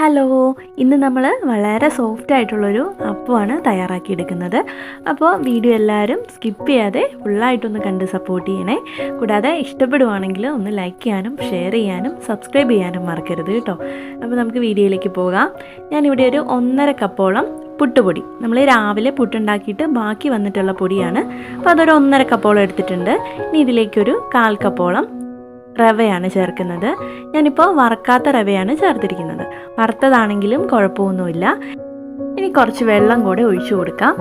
Hello ഇന്ന് നമ്മൾ വളരെ സോഫ്റ്റ് ആയിട്ടുള്ളൊരു അപ്പമാണ് തയ്യാറാക്കിയെടുക്കുന്നത്. അപ്പോൾ വീഡിയോ എല്ലാവരും സ്കിപ്പ് ചെയ്യാതെ ഫുള്ളായിട്ടൊന്ന് കണ്ട് സപ്പോർട്ട് ചെയ്യണേ. കൂടാതെ ഇഷ്ടപ്പെടുവാണെങ്കിൽ ഒന്ന് ലൈക്ക് ചെയ്യാനും ഷെയർ ചെയ്യാനും സബ്സ്ക്രൈബ് ചെയ്യാനും മറക്കരുത് കേട്ടോ. അപ്പോൾ നമുക്ക് വീഡിയോയിലേക്ക് പോകാം. ഞാനിവിടെ ഒരു ഒന്നര കപ്പോളം പുട്ടുപൊടി. നമ്മൾ രാവിലെ പുട്ടുണ്ടാക്കിയിട്ട് ബാക്കി വന്നിട്ടുള്ള പൊടിയാണ്. അപ്പോൾ അതൊരു ഒന്നര കപ്പോളം എടുത്തിട്ടുണ്ട്. ഇനി ഇതിലേക്കൊരു കാൽ കപ്പോളം റവയാണ് ചേർക്കുന്നത്. ഞാനിപ്പോൾ വറക്കാത്ത റവയാണ് ചേർത്തിരിക്കുന്നത്. വറുത്തതാണെങ്കിലും കുഴപ്പമൊന്നുമില്ല. ഇനി കുറച്ച് വെള്ളം കൂടെ ഒഴിച്ചു കൊടുക്കാം.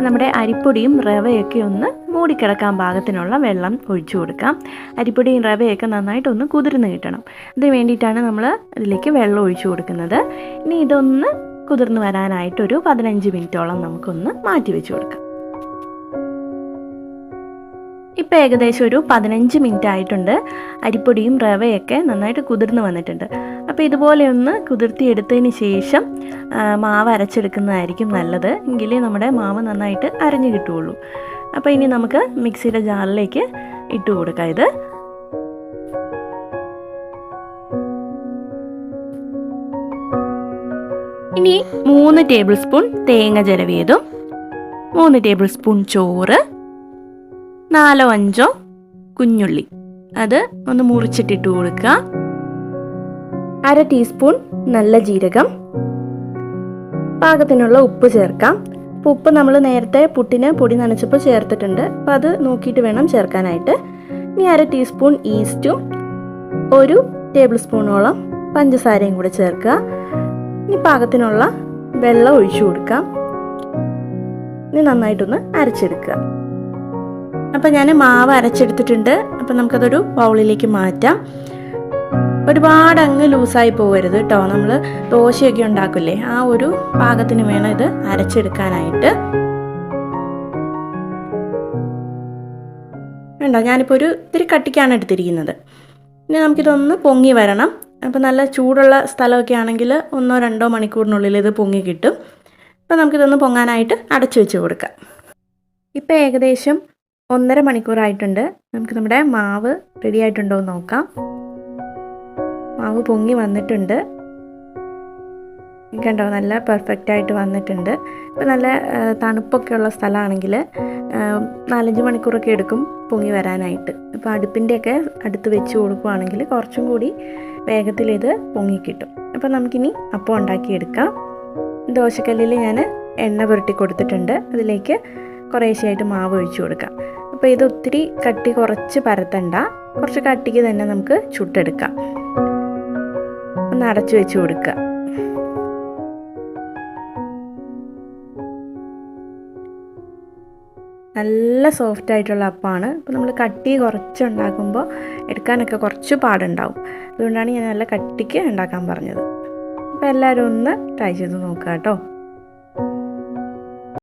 നമ്മുടെ അരിപ്പൊടിയും റവയൊക്കെ ഒന്ന് മൂടിക്കിടക്കാൻ പാകത്തിനുള്ള വെള്ളം ഒഴിച്ചു കൊടുക്കാം. അരിപ്പൊടിയും റവയൊക്കെ നന്നായിട്ട് ഒന്ന് കുതിർന്ന് കിട്ടണം. അതിന് വേണ്ടിയിട്ടാണ് നമ്മൾ ഇതിലേക്ക് വെള്ളം ഒഴിച്ചു കൊടുക്കുന്നത്. ഇനി ഇതൊന്ന് കുതിർന്ന് വരാനായിട്ടൊരു പതിനഞ്ച് മിനിറ്റോളം നമുക്കൊന്ന് മാറ്റി വെച്ച് കൊടുക്കാം. ഇപ്പോൾ ഏകദേശം ഒരു പതിനഞ്ച് മിനിറ്റ് ആയിട്ടുണ്ട്. അരിപ്പൊടിയും റവയൊക്കെ നന്നായിട്ട് കുതിർന്ന് വന്നിട്ടുണ്ട്. അപ്പോൾ ഇതുപോലെ ഒന്ന് കുതിർത്തി എടുത്തതിന് ശേഷം മാവ് അരച്ചെടുക്കുന്നതായിരിക്കും നല്ലത്. എങ്കിലേ നമ്മുടെ മാവ് നന്നായിട്ട് അരഞ്ഞു കിട്ടുകയുള്ളൂ. അപ്പോൾ ഇനി നമുക്ക് മിക്സിയുടെ ജാറിലേക്ക് ഇട്ട് കൊടുക്കാം ഇത്. ഇനി മൂന്ന് ടേബിൾ സ്പൂൺ തേങ്ങ ചിരവിയതും മൂന്ന് ടേബിൾ സ്പൂൺ ചോറ് നാലോ അഞ്ചോ കുഞ്ഞുള്ളി. അത് ഒന്ന് മുറിച്ചിട്ടിട്ട് കൊടുക്കുക അര ടീസ്പൂൺ നല്ല ജീരകം. പാകത്തിനുള്ള ഉപ്പ് ചേർക്കാം. ഉപ്പ് നമ്മൾ നേരത്തെ പുട്ടിന് പൊടി നനച്ചപ്പോൾ ചേർത്തിട്ടുണ്ട്. അപ്പോൾ അത് നോക്കിയിട്ട് വേണം ചേർക്കാനായിട്ട്. ഇനി അര ടീസ്പൂൺ ഈസ്റ്റും. ഒരു ടേബിൾ സ്പൂണോളം പഞ്ചസാരയും കൂടെ ചേർക്കുക ഇനി പാകത്തിനുള്ള വെള്ളം ഒഴിച്ചു കൊടുക്കാം. ഇനി നന്നായിട്ടൊന്ന് അരച്ചെടുക്കുക അപ്പം ഞാൻ മാവ് അരച്ചെടുത്തിട്ടുണ്ട്. അപ്പം നമുക്കതൊരു ബൗളിലേക്ക് മാറ്റാം. ഒരുപാട് അങ്ങ് ലൂസായി പോകരുത് കേട്ടോ നമ്മൾ ദോശയൊക്കെ ഉണ്ടാക്കില്ലേ ആ ഒരു പാകത്തിന് വേണം ഇത് അരച്ചെടുക്കാനായിട്ട്. വേണ്ട ഞാനിപ്പോൾ ഒരു ഇത്തിരി കട്ടിക്കാണ് എടുത്തിരിക്കുന്നത്. ഇനി നമുക്കിതൊന്ന് പൊങ്ങി വരണം. അപ്പോൾ നല്ല ചൂടുള്ള സ്ഥലമൊക്കെ ആണെങ്കിൽ ഒന്നോ രണ്ടോ മണിക്കൂറിനുള്ളിൽ ഇത് പൊങ്ങി കിട്ടും. അപ്പോൾ നമുക്കിതൊന്ന് പൊങ്ങാനായിട്ട് അടച്ചു വെച്ച് കൊടുക്കാം. ഇപ്പോൾ ഏകദേശം ഒന്നര മണിക്കൂറായിട്ടുണ്ട്. നമുക്ക് നമ്മുടെ മാവ് റെഡി ആയിട്ടുണ്ടോ എന്ന് നോക്കാം. മാവ് പൊങ്ങി വന്നിട്ടുണ്ട്. കണ്ടോ നല്ല പെർഫെക്റ്റ് ആയിട്ട് വന്നിട്ടുണ്ട്. ഇപ്പോൾ നല്ല തണുപ്പൊക്കെ ഉള്ള സ്ഥലമാണെങ്കിൽ നാലഞ്ച് മണിക്കൂറൊക്കെ എടുക്കും പൊങ്ങി വരാനായിട്ട്. ഇപ്പോൾ അടുപ്പിന്റെയൊക്കെ അടുത്ത് വെച്ച് കൊടുക്കുകയാണെങ്കിൽ കുറച്ചും കൂടി വേഗത്തിൽ ഇത് പൊങ്ങി കിട്ടും. അപ്പോൾ നമുക്കിനി അപ്പം ഉണ്ടാക്കിയെടുക്കാം. ദോശക്കല്ലിൽ ഞാൻ എണ്ണ പുരട്ടി കൊടുത്തിട്ടുണ്ട്. അതിലേക്ക് കുറേശ്ശെയായിട്ട് മാവ് ഒഴിച്ചു കൊടുക്കാം. അപ്പോൾ ഇത് ഒത്തിരി കട്ടി കുറച്ച് പരത്തണ്ട. കുറച്ച് കട്ടിക്ക് തന്നെ നമുക്ക് ചുട്ടെടുക്കാം. ഒന്ന് അടച്ചു വെച്ച് കൊടുക്കുക നല്ല സോഫ്റ്റ് ആയിട്ടുള്ള അപ്പമാണ് അപ്പോൾ നമ്മൾ കട്ടി കുറച്ച് ഉണ്ടാക്കുമ്പോൾ എടുക്കാനൊക്കെ കുറച്ച് പാടുണ്ടാവും. അതുകൊണ്ടാണ് ഞാൻ നല്ല കട്ടിക്ക് ഉണ്ടാക്കാൻ പറഞ്ഞത്. അപ്പോൾ എല്ലാവരും ഒന്ന് ട്രൈ ചെയ്ത് നോക്കുക കേട്ടോ